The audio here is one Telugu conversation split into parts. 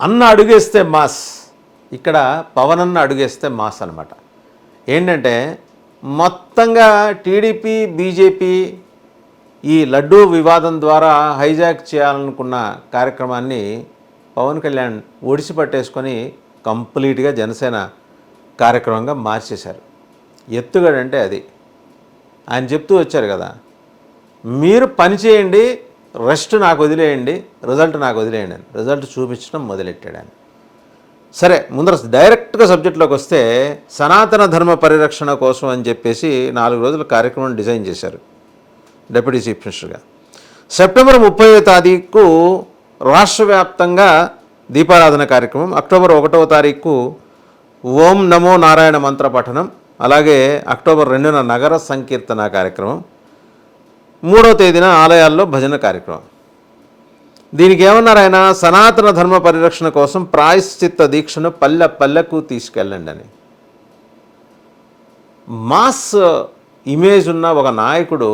అన్న అడుగేస్తే మాస్. ఇక్కడ పవన్ అన్న అడుగేస్తే మాస్ అనమాట ఏంటంటే మొత్తంగా టీడీపీ బీజేపీ ఈ లడ్డూ వివాదం ద్వారా హైజాక్ చేయాలనుకున్న కార్యక్రమాన్ని పవన్ కళ్యాణ్ ఒడిసిపట్టేసుకొని కంప్లీట్గా జనసేన కార్యక్రమంగా మార్చేశారు. ఎత్తుగడంటే అది. ఆయన చెప్తూ వచ్చారు కదా మీరు పని చేయండి రెస్ట్ నాకు వదిలేయండి రిజల్ట్ నాకు వదిలేయండి అని. రిజల్ట్ చూపించడం మొదలెట్టాడు ఆయన. సరే ముందర డైరెక్ట్గా సబ్జెక్ట్లోకి వస్తే సనాతన ధర్మ పరిరక్షణ కోసం అని చెప్పేసి నాలుగు రోజుల కార్యక్రమం డిజైన్ చేశారు డిప్యూటీ చీఫ్ మినిస్టర్గా. సెప్టెంబర్ ముప్పై తారీఖు రాష్ట్ర వ్యాప్తంగా దీపారాధన కార్యక్రమం అక్టోబర్ ఒకటవ తారీఖు ఓం నమో నారాయణ మంత్ర పఠనం అలాగే అక్టోబర్ రెండున నగర సంకీర్తన కార్యక్రమం మూడో తేదీన ఆలయాల్లో భజన కార్యక్రమం. దీనికి ఏమన్నారు ఆయన సనాతన ధర్మ పరిరక్షణ కోసం ప్రాయశ్చిత్త దీక్షను పల్లె పల్లెకు తీసుకెళ్ళండి అని. మాస్ ఇమేజ్ ఉన్న ఒక నాయకుడు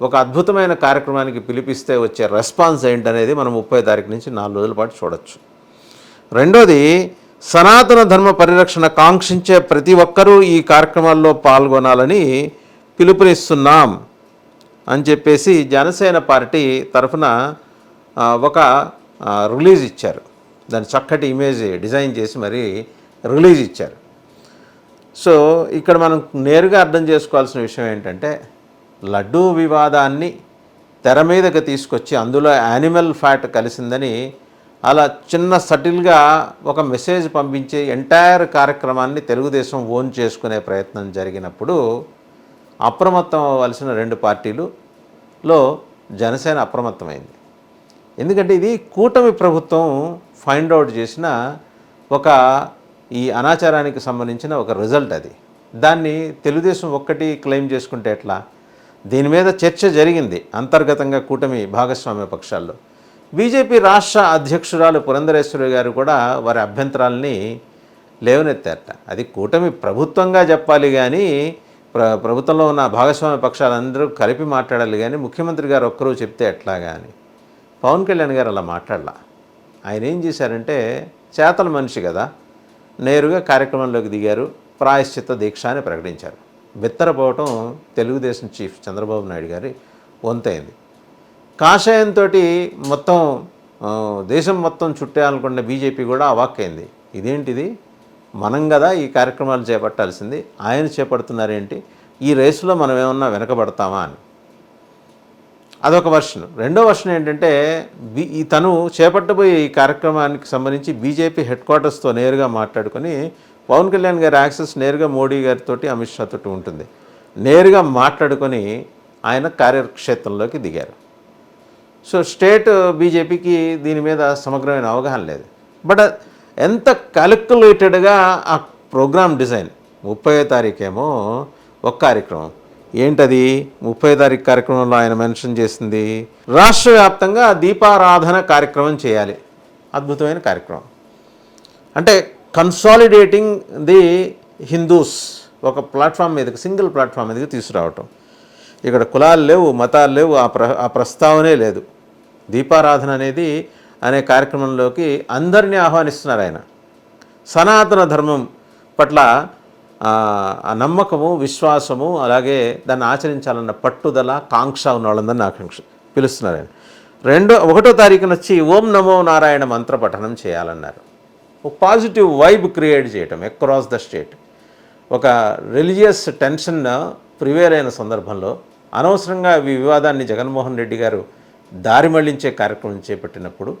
ఒక అద్భుతమైన కార్యక్రమానికి పిలిపిస్తే వచ్చే రెస్పాన్స్ ఏంటనేది మనం ముప్పై తారీఖు నుంచి నాలుగు రోజుల పాటు చూడొచ్చు. రెండోది సనాతన ధర్మ పరిరక్షణ కాంక్షించే ప్రతి ఒక్కరూ ఈ కార్యక్రమాల్లో పాల్గొనాలని పిలుపునిస్తున్నాం. అని చెప్పేసి జనసేన పార్టీ తరఫున ఒక రిలీజ్ ఇచ్చారు. దాని చక్కటి ఇమేజ్ డిజైన్ చేసి మరి రిలీజ్ ఇచ్చారు. సో ఇక్కడ మనం నేరుగా అర్థం చేసుకోవాల్సిన విషయం ఏంటంటే లడ్డూ వివాదాన్ని తెర మీదకి తీసుకొచ్చి అందులో యానిమల్ ఫ్యాట్ కలిసిందని అలా చిన్న సటిల్గా ఒక మెసేజ్ పంపించే ఎంటైర్ కార్యక్రమాన్ని తెలుగుదేశం ఓన్ చేసుకునే ప్రయత్నం జరిగినప్పుడు అప్రమత్తం అవ్వాల్సిన రెండు పార్టీలులో జనసేన అప్రమత్తమైంది. ఎందుకంటే ఇది కూటమి ప్రభుత్వం ఫైండ్ అవుట్ చేసిన ఒక ఈ అనాచారానికి సంబంధించిన ఒక రిజల్ట్ అది. దాన్ని తెలుగుదేశం ఒక్కటి క్లెయిమ్ చేసుకుంటే ఎట్లా? దీని మీద చర్చ జరిగింది అంతర్గతంగా కూటమి భాగస్వామ్య పక్షాల్లో. బీజేపీ రాష్ట్ర అధ్యక్షురాలు పురంధరేశ్వరి గారు కూడా వారి అభ్యంతరాలని లేవనెత్తారట. అది కూటమి ప్రభుత్వంగా చెప్పాలి కానీ ప్ర ప్రభుత్వంలో ఉన్న భాగస్వామ్య పక్షాలందరూ కలిపి మాట్లాడాలి కానీ ముఖ్యమంత్రి గారు ఒక్కరూ చెప్తే ఎట్లా కానీ పవన్ కళ్యాణ్ గారు అలా మాట్లాడలా. ఆయన ఏం చేశారంటే చేతల మనిషి కదా నేరుగా కార్యక్రమంలోకి దిగారు ప్రాయశ్చిత్త దీక్ష అని ప్రకటించారు. బిత్తరపోవటం తెలుగుదేశం చీఫ్ చంద్రబాబు నాయుడు గారి వంతైంది. కాషాయంతో మొత్తం దేశం మొత్తం చుట్టేయాలనుకున్న బీజేపీ కూడా అవాక్కైంది ఇదేంటిది? మనం కదా ఈ కార్యక్రమాలు చేపట్టాల్సింది ఆయన చేపడుతున్నారేంటి? ఈ రేసులో మనం ఏమన్నా వెనకబడతామా అని. అదొక వర్షన్. రెండో వర్షన్ ఏంటంటే ఈ తను చేపట్టబోయే ఈ కార్యక్రమానికి సంబంధించి బీజేపీ హెడ్ క్వార్టర్స్తో నేరుగా మాట్లాడుకొని పవన్ కళ్యాణ్ గారి యాక్సెస్ నేరుగా మోడీ గారితో అమిత్ షా తోటి ఉంటుంది. నేరుగా మాట్లాడుకొని ఆయన కార్యక్షేత్రంలోకి దిగారు. సో స్టేట్ బీజేపీకి దీని మీద సమగ్రమైన అవగాహన లేదు. బట్ ఎంత క్యాలిక్యులేటెడ్గా ఆ ప్రోగ్రామ్ డిజైన్ ముప్పై తారీఖేమో ఒక కార్యక్రమం. ఏంటది? ముప్పై తారీఖు కార్యక్రమంలో ఆయన మెన్షన్ చేసింది రాష్ట్ర వ్యాప్తంగా దీపారాధన కార్యక్రమం చేయాలి. అద్భుతమైన కార్యక్రమం. అంటే కన్సాలిడేటింగ్ ది హిందూస్ ఒక ప్లాట్ఫామ్ మీదకి సింగిల్ ప్లాట్ఫామ్ మీదకి తీసుకురావటం. ఇక్కడ కులాలు లేవు మతాలు లేవు ఆ ప్ర ఆ ప్రస్తావనే లేదు. దీపారాధన అనేది అనే కార్యక్రమంలోకి అందరినీ ఆహ్వానిస్తున్నారు ఆయన. సనాతన ధర్మం పట్ల ఆ, నమ్మకము విశ్వాసము అలాగే దాన్ని ఆచరించాలన్న పట్టుదల కాంక్ష ఉన్న వాళ్ళందరినీ ఆకాంక్ష పిలుస్తున్నారు ఆయన. రెండో ఒకటో తారీఖున వచ్చి ఓం నమో నారాయణ మంత్ర పఠనం చేయాలన్నారు. ఒక పాజిటివ్ వైబ్ క్రియేట్ చేయటం అక్రాస్ ద స్టేట్ ఒక రిలీజియస్ టెన్షన్ ప్రివేర్ అయిన సందర్భంలో అనవసరంగా ఈ వివాదాన్ని జగన్మోహన్ రెడ్డి గారు దారి మళ్ళించే కార్యక్రమం చేపట్టినప్పుడు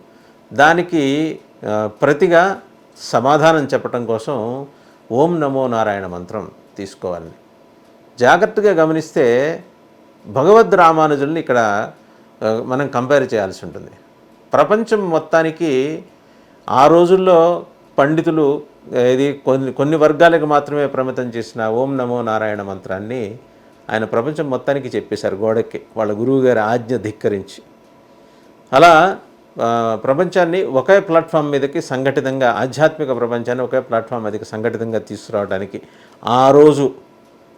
దానికి ప్రతిగా సమాధానం చెప్పటం కోసం ఓం నమో నారాయణ మంత్రం తీసుకోవాలని జాగ్రత్తగా గమనిస్తే భగవద్ రామానుజుల్ని ఇక్కడ మనం కంపేర్ చేయాల్సి ఉంటుంది. ప్రపంచం మొత్తానికి ఆ రోజుల్లో పండితులు ఇది కొన్ని కొన్ని వర్గాలకు మాత్రమే ప్రమితం చేసిన ఓం నమో నారాయణ మంత్రాన్ని ఆయన ప్రపంచం మొత్తానికి చెప్పేశారు గోడకి. వాళ్ళ గురువు గారి ఆజ్ఞ ధిక్కరించి. అలా ప్రపంచాన్ని ఒకే ప్లాట్ఫామ్ మీదకి సంఘటితంగా ఆధ్యాత్మిక ప్రపంచాన్ని ఒకే ప్లాట్ఫామ్ మీదకి సంఘటితంగా తీసుకురావడానికి ఆ రోజు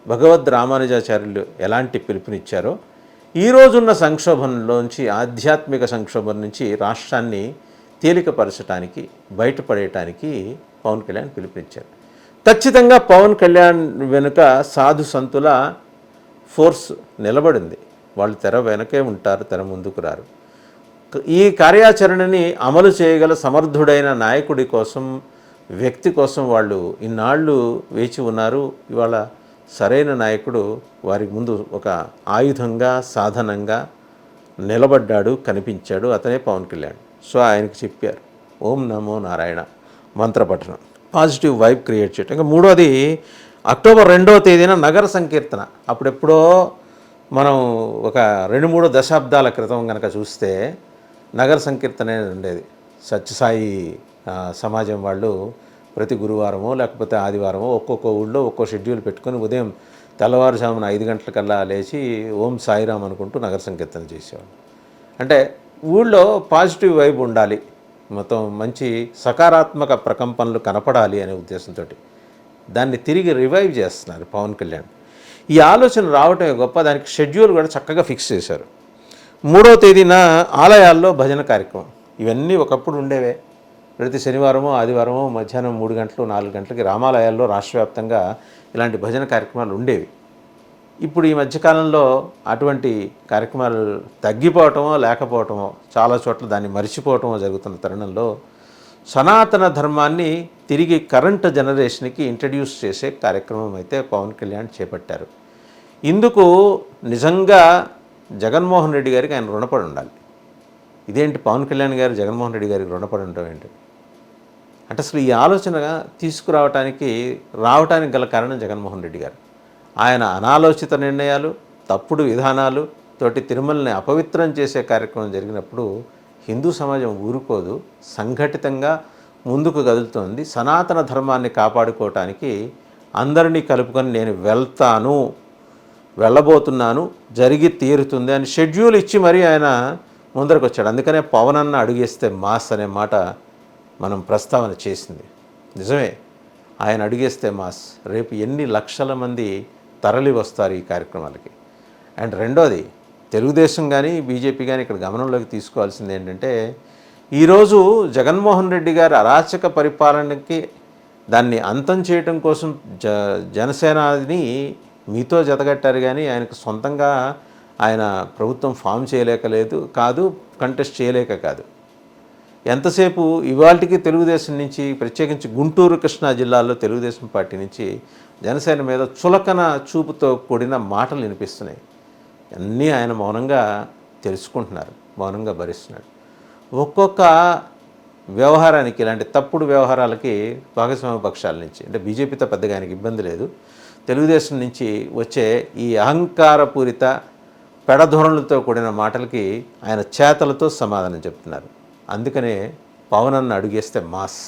భగవద్ రామానుజాచార్యులు ఎలాంటి పిలుపునిచ్చారో ఈ రోజున్న సంక్షోభంలోంచి ఆధ్యాత్మిక సంక్షోభం నుంచి రాష్ట్రాన్ని తేలికపరచడానికి బయటపడేయటానికి పవన్ కళ్యాణ్ పిలుపునిచ్చారు. ఖచ్చితంగా పవన్ కళ్యాణ్ వెనుక సాధు సంతుల ఫోర్స్ నిలబడింది. వాళ్ళు తెర వెనకే ఉంటారు తెర ముందుకు రారు. ఈ కార్యాచరణని అమలు చేయగల సమర్థుడైన నాయకుడి కోసం వ్యక్తి కోసం వాళ్ళు ఇన్నాళ్ళు వేచి ఉన్నారు. ఇవాళ సరైన నాయకుడు వారి ముందు ఒక ఆయుధంగా సాధనంగా నిలబడ్డాడు కనిపించాడు. అతనే పవన్ కళ్యాణ్. సో ఆయనకి చెప్పారు ఓం నమో నారాయణ మంత్రపఠనం. పాజిటివ్ వైబ్ క్రియేట్ చేయటం. ఇంకా మూడోది అక్టోబర్ రెండవ తేదీన నగర సంకీర్తన. అప్పుడెప్పుడో మనం ఒక రెండు మూడు దశాబ్దాల క్రితం కనుక చూస్తే నగర సంకీర్తన అనేది ఉండేది. సత్యసాయి సమాజం వాళ్ళు ప్రతి గురువారమో లేకపోతే ఆదివారమో ఒక్కొక్క ఊళ్ళో ఒక్కో షెడ్యూల్ పెట్టుకొని ఉదయం తెల్లవారుజామున ఐదు గంటలకల్లా లేచి ఓం సాయిరామ్ అనుకుంటూ నగర సంకీర్తన చేసేవాళ్ళు. అంటే ఊళ్ళో పాజిటివ్ వైబ్ ఉండాలి. మొత్తం మంచి సకారాత్మక ప్రకంపనలు కనపడాలి అనే ఉద్దేశంతో దాన్ని తిరిగి రివైవ్ చేస్తున్నారు పవన్ కళ్యాణ్. ఈ ఆలోచన రావటమే గొప్ప. దానికి షెడ్యూల్ కూడా చక్కగా ఫిక్స్ చేశారు. మూడో తేదీన ఆలయాల్లో భజన కార్యక్రమం. ఇవన్నీ ఒకప్పుడు ఉండేవే. ప్రతి శనివారమో ఆదివారమో మధ్యాహ్నం మూడు గంటలు నాలుగు గంటలకి రామాలయాల్లో రాష్ట్ర వ్యాప్తంగా ఇలాంటి భజన కార్యక్రమాలు ఉండేవి. ఇప్పుడు ఈ మధ్యకాలంలో అటువంటి కార్యక్రమాలు తగ్గిపోవటమో లేకపోవటమో చాలా చోట్ల దాన్ని మరిచిపోవటమో జరుగుతున్న తరుణంలో సనాతన ధర్మాన్ని తిరిగి కరెంట్ జనరేషన్కి ఇంట్రడ్యూస్ చేసే కార్యక్రమం అయితే పవన్ కళ్యాణ్ చేపట్టారు. ఇందుకు నిజంగా జగన్మోహన్ రెడ్డి గారికి ఆయన రుణపడి ఉండాలి. ఇదేంటి పవన్ కళ్యాణ్ గారు జగన్మోహన్ రెడ్డి గారికి రుణపడి ఉండటం ఏంటి? అంటే అసలు ఈ ఆలోచన తీసుకురావటానికి రావటానికి గల కారణం జగన్మోహన్ రెడ్డి గారు. ఆయన అనాలోచిత నిర్ణయాలు తప్పుడు విధానాలు తోటి తిరుమలని అపవిత్రం చేసే కార్యక్రమం జరిగినప్పుడు హిందూ సమాజం ఊరుకోదు సంఘటితంగా ముందుకు కదులుతోంది. సనాతన ధర్మాన్ని కాపాడుకోవటానికి అందరినీ కలుపుకొని నేను వెళ్తాను. వెళ్ళబోతున్నాను జరిగి తీరుతుంది అని షెడ్యూల్ ఇచ్చి మరీ ఆయన ముందరకు వచ్చాడు అందుకనే పవన్ అన్న అడుగేస్తే మాస్ అనే మాట మనం ప్రస్తావన చేసింది. నిజమే ఆయన అడిగేస్తే మాస్ రేపు ఎన్ని లక్షల మంది తరలి వస్తారు ఈ కార్యక్రమాలకి? అండ్ రెండోది తెలుగుదేశం కానీ బీజేపీ కానీ ఇక్కడ గమనంలోకి తీసుకోవాల్సింది ఏంటంటే ఈరోజు జగన్మోహన్ రెడ్డి గారి అరాచక పరిపాలనకి దాన్ని అంతం చేయటం కోసం జ జనసేనాని మీతో జతగట్టారు కానీ ఆయనకు సొంతంగా ఆయన ప్రభుత్వం ఫామ్ చేయలేక లేదు కాదు కంటెస్ట్ చేయలేక కాదు. ఎంతసేపు ఇవాళకి తెలుగుదేశం నుంచి ప్రత్యేకించి గుంటూరు కృష్ణా జిల్లాలో తెలుగుదేశం పార్టీ నుంచి జనసేన మీద చులకన చూపుతో కూడిన మాటలు వినిపిస్తున్నాయి. అన్నీ ఆయన మౌనంగా తెలుసుకుంటున్నారు మౌనంగా భరిస్తున్నాడు. ఒక్కొక్క వ్యవహారానికి ఇలాంటి తప్పుడు వ్యవహారాలకి భాగస్వామ్య పక్షాల నుంచి అంటే బీజేపీతో పెద్దగా ఆయనకి ఇబ్బంది లేదు తెలుగుదేశం నుంచి వచ్చే ఈ అహంకారపూరిత పెడధోరణులతో కూడిన మాటలకి ఆయన చేతలతో సమాధానం చెప్తున్నారు. అందుకనే పవన్ అన్న అడుగేస్తే మాస్.